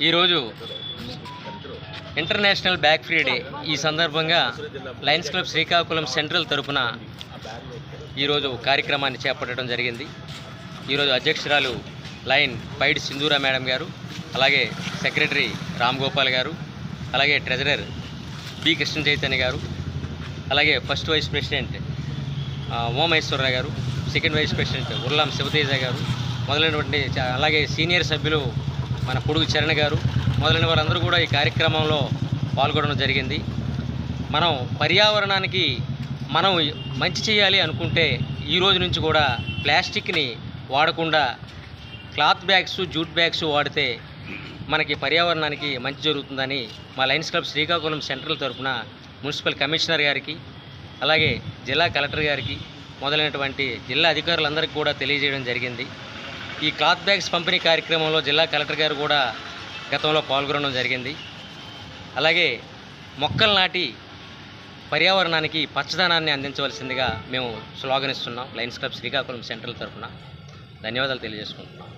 ఈరోజు international back free day. ఈ సందర్భంగా లయన్స్ క్లబ్ శ్రీకాకుళం సెంట్రల్ తరపున ఈరోజు కార్యక్రమాన్ని చేపట్టడం జరిగింది. ఈరోజు అధ్యక్షురాలు లైన్ పైడి సింధూరా మేడం గారు అలాగే సెక్రటరీ రామ్ గోపాల్ గారు అలాగే ట్రెజరర్ బి కృష్ణ చైతన్య గారు అలాగే ఫస్ట్ వైస్ ప్రెసిడెంట్ ఆ, గారు second vice president Urlam Sivateja గారు మొదలైనటువంటి అలాగే సీనియర్ సభ్యులు మన పొడుగు చరణ్ గారు మొదలైన వారందరూ కూడా ఈ కార్యక్రమంలో పాల్గొనడం జరిగింది. మనం పర్యావరణానికి మనం మంచి చేయాలి అనుకుంటే ఈ రోజు నుంచి కూడా ప్లాస్టిక్ని వాడకుండా క్లాత్ బ్యాగ్స్ జూట్ బ్యాగ్స్ వాడితే మనకి పర్యావరణానికి మంచి జరుగుతుందని మా లయన్స్ క్లబ్ శ్రీకాకుళం సెంట్రల్ తరఫున మున్సిపల్ కమిషనర్ గారికి అలాగే జిల్లా కలెక్టర్ గారికి మొదలైనటువంటి జిల్లా అధికారులందరికీ కూడా తెలియజేయడం జరిగింది. ఈ క్లాత్ బ్యాగ్స్ పంపిణీ కార్యక్రమంలో జిల్లా కలెక్టర్ గారు కూడా గతంలో పాల్గొనడం జరిగింది. అలాగే మొక్కలు నాటి పర్యావరణానికి పచ్చదనాన్ని అందించవలసిందిగా మేము స్లోగన్ ఇస్తున్నాం లయన్స్ క్లబ్ శ్రీకాకుళం సెంట్రల్ తరఫున. ధన్యవాదాలు తెలియజేసుకుంటున్నాం.